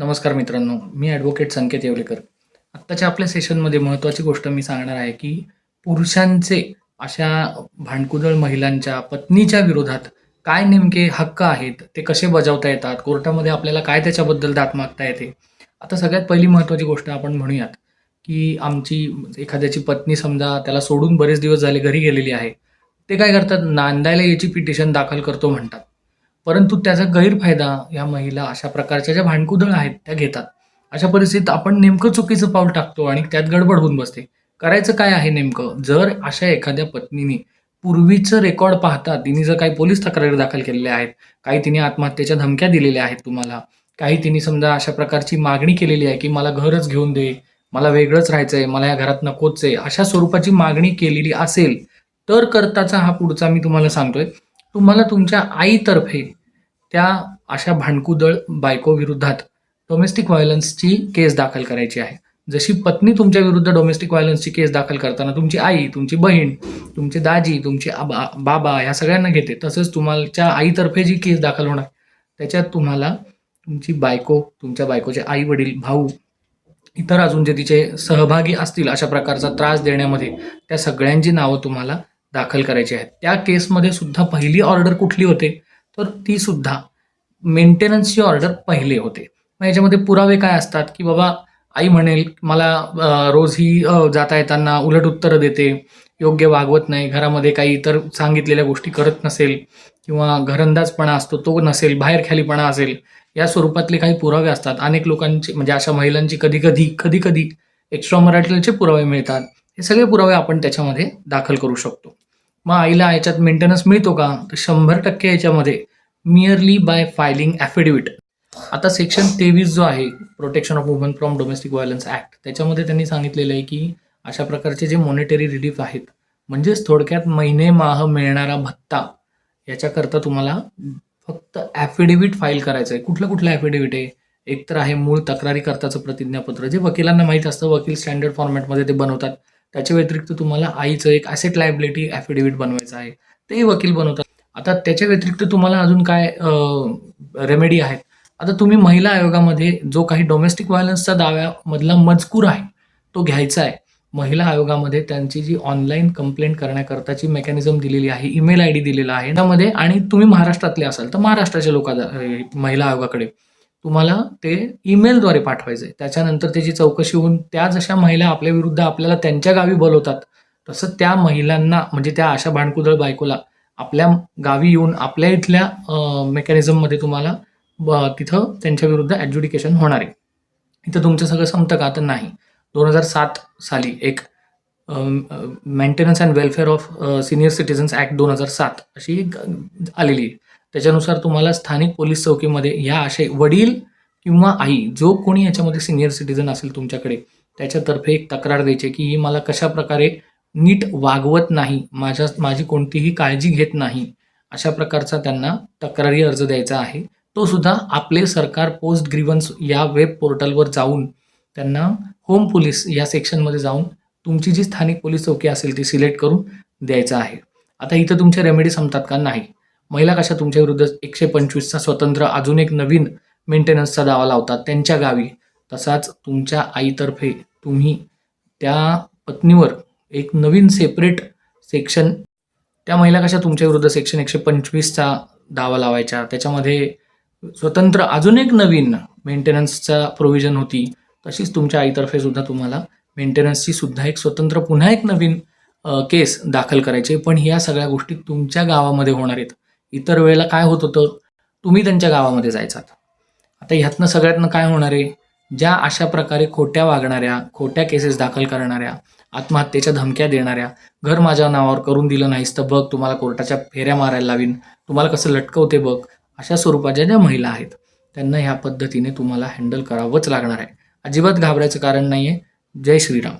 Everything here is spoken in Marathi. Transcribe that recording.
नमस्कार मित्रांनो मी ॲडव्होकेट संकेत येवलेकर. आत्ताच्या आपल्या सेशनमध्ये महत्त्वाची गोष्ट मी सांगणार आहे की पुरुषांचे अशा भांडकुदळ महिलांच्या पत्नीच्या विरोधात काय नेमके हक्क आहेत ते कसे बजावता येतात कोर्टामध्ये आपल्याला काय त्याच्याबद्दल दात मागता येते आता सगळ्यात पहिली महत्त्वाची गोष्ट आपण म्हणूयात की आमची एखाद्याची पत्नी समजा त्याला सोडून बरेच दिवस झाले घरी गेलेली आहे ते काय करतात? नांदायला याची पिटिशन दाखल करतो म्हणतात. परंतु त्याचा गैरफायदा या महिला अशा प्रकारच्या ज्या भांडकुदळ आहेत त्या घेतात. अशा परिस्थितीत आपण नेमकं चुकीचं पाऊल टाकतो आणि त्यात गडबड होऊन बसते. करायचं काय आहे नेमकं? जर अशा एखाद्या पत्नीने पूर्वीचं रेकॉर्ड पाहता तिने जर काही पोलीस तक्रारी दाखल केलेल्या आहेत काही तिने आत्महत्येच्या धमक्या दिलेल्या आहेत तुम्हाला काही तिने समजा अशा प्रकारची मागणी केलेली आहे की मला घरच घेऊन दे मला वेगळंच राहायचं आहे मला या घरात नकोच आहे अशा स्वरूपाची मागणी केलेली असेल तर करताचा हा पुढचा मी तुम्हाला सांगतोय तुम्हाला तुमच्या आईतर्फे त्या अशा भांडकुदळ बायको डोमेस्टिक व्हायलन्सची केस दाखल करायची आहे. जशी पत्नी तुमच्या विरुद्ध डोमेस्टिक व्हायलन्सची केस दाखल करताना तुमची आई तुमची बहीण तुमची दाजी तुमचे आबा बाबा ह्या सगळ्यांना घेते तसंच तुम्हाच्या आईतर्फे जी केस दाखल होणार त्याच्यात तुम्हाला तुमची बायको तुमच्या बायकोचे आई वडील भाऊ इतर अजून जे तिचे सहभागी असतील अशा प्रकारचा त्रास देण्यामध्ये त्या सगळ्यांची नावं तुम्हाला दाखल करायचे आहेत. त्या केसमध्ये सुद्धा पहिली ऑर्डर कुठली होते? तर ती सुद्धा मेंटेनन्सची ऑर्डर पहिले होते. मग याच्यामध्ये पुरावे काय असतात? की बाबा आई म्हणेल मला रोज ही जाता येताना उलट उत्तरं देते योग्य वागवत नाही घरामध्ये काही इतर सांगितलेल्या गोष्टी करत नसेल किंवा घरंदाजपणा असतो तो नसेल बाहेरख्यालीपणा असेल. या स्वरूपातले काही पुरावे असतात. अनेक लोकांची म्हणजे अशा महिलांची कधी कधी कधी कधी एक्स्ट्रा मराठीचे पुरावे मिळतात. हे सगळे पुरावे आपण त्याच्यामध्ये दाखल करू शकतो. मग आईला याच्यात मेंटेनन्स मिळतो का? तर शंभर टक्के याच्यामध्ये मिअरली बाय फायलिंग ॲफिडेविट आता सेक्शन तेवीस जो आहे protection of women from domestic violence act त्याच्यामध्ये त्यांनी सांगितलेलं आहे की अशा प्रकारचे जे मॉनिटरी रिलीफ आहेत म्हणजेच थोडक्यात महिने माह मिळणारा भत्ता याच्याकरता तुम्हाला फक्त ॲफिडेविट फाईल करायचं आहे. कुठलं कुठलं ॲफिडेविट आहे? एक तर आहे मूळ तक्रारीकर्ताचं प्रतिज्ञापत्र. जे वकिलांना माहीत असतं वकील स्टँडर्ड फॉर्मॅटमध्ये ते बनवतात. त्याच्या व्यतिरिक्त तुम्हाला आईचं एक ॲसेट लायबिलिटी ॲफिडेव्हिट बनवायचं आहे. तेही वकील बनवतात. आता त्याच्या व्यतिरिक्त तुम्हाला अजून काय रेमेडी आहेत? आता तुम्ही महिला आयोगामध्ये जो काही डोमेस्टिक व्हायलन्सचा दाव्यामधला मजकूर आहे तो घ्यायचा आहे. महिला आयोगामध्ये त्यांची जी ऑनलाईन कंप्लेंट करण्याकरताची मेकॅनिझम दिलेली आहे ईमेल आय डी दिलेला आहे. त्यामध्ये आणि तुम्ही महाराष्ट्रातले असाल तर महाराष्ट्राच्या लोका महिला आयोगाकडे. तुम्हाला ते ईमेलद्वारे पाठवायचं आहे त्याच्यानंतर त्याची चौकशी होऊन त्या जशा महिला आपल्या विरुद्ध आपल्याला त्यांच्या गावी बोलवतात. तसं त्या महिलांना म्हणजे त्या अशा भांडकुदळ बायकोला आपल्या गावी येऊन आपल्या इथल्या मेकॅनिझममध्ये तुम्हाला ब- तिथं त्यांच्या विरुद्ध ॲड्ज्युडिकेशन होणार आहे. इथं तुमचं सगळं संपतं का? तर नाही. दोन हजार सात साली एक maintenance and welfare of senior citizens act दोन हजार सात अशी आलेली आहे. त्याच्यानुसार तुम्हाला स्थानिक पोलीस चौकीमध्ये ह्या असे वडील किंवा आई जो कोणी याच्यामध्ये सिनियर सिटीजन असेल तुमच्याकडे त्याच्यातर्फे एक तक्रार द्यायची की ही मला कशा प्रकारे नीट वागवत नाही माझ्या माझी कोणतीही काळजी घेत नाही अशा प्रकारचा त्यांना तक्रारी अर्ज द्यायचा आहे. तो सुद्धा आपले सरकार पोस्ट ग्रीवन्स या वेब पोर्टलवर जाऊन त्यांना होम पोलीस या सेक्शनमध्ये जाऊन तुमची जी स्थानिक पोलीस चौकी असेल ती सिलेक्ट करून द्यायचं आहे. आता इथं तुमच्या रेमेडी संपतात का? नाही. महिला कशा तुमच्या विरुद्ध एकशे पंचवीसचा स्वतंत्र अजून एक नवीन मेंटेनन्सचा दावा लावतात त्यांच्या गावी तसाच तुमच्या आईतर्फे तुम्ही त्या पत्नीवर एक नवीन सेपरेट सेक्शन त्या महिला कशा तुमच्या विरुद्ध सेक्शन एकशे पंचवीसचा दावा लावायच्या? त्याच्यामध्ये स्वतंत्र अजून एक नवीन मेंटेनन्सचा प्रोव्हिजन होती तशीच तुमच्या आईतर्फे सुद्धा तुम्हाला मेंटेनन्सची सुद्धा एक स्वतंत्र पुन्हा एक नवीन केस दाखल करायचे. पण ह्या सगळ्या गोष्टी तुमच्या गावामध्ये होणार आहेत. इतर वेळेला काय होत होतं तुम्ही त्यांच्या गावामध्ये जायचात. आता ह्यातनं सगळ्यातनं काय होणार आहे? ज्या अशा प्रकारे खोट्या वागणाऱ्या खोट्या केसेस दाखल करणाऱ्या आत्महत्येच्या धमक्या देणाऱ्या घर माझ्या नावावर करून दिलं नाहीस तर बघ तुम्हाला कोर्टाच्या फेऱ्या मारायला लावीन तुम्हाला कसं लटकवते बघ अशा स्वरूपाच्या ज्या महिला आहेत त्यांना ह्या पद्धतीने तुम्हाला हँडल करावंच लागणार आहे. अजिबात घाबरायचं कारण नाही आहे जय श्रीराम.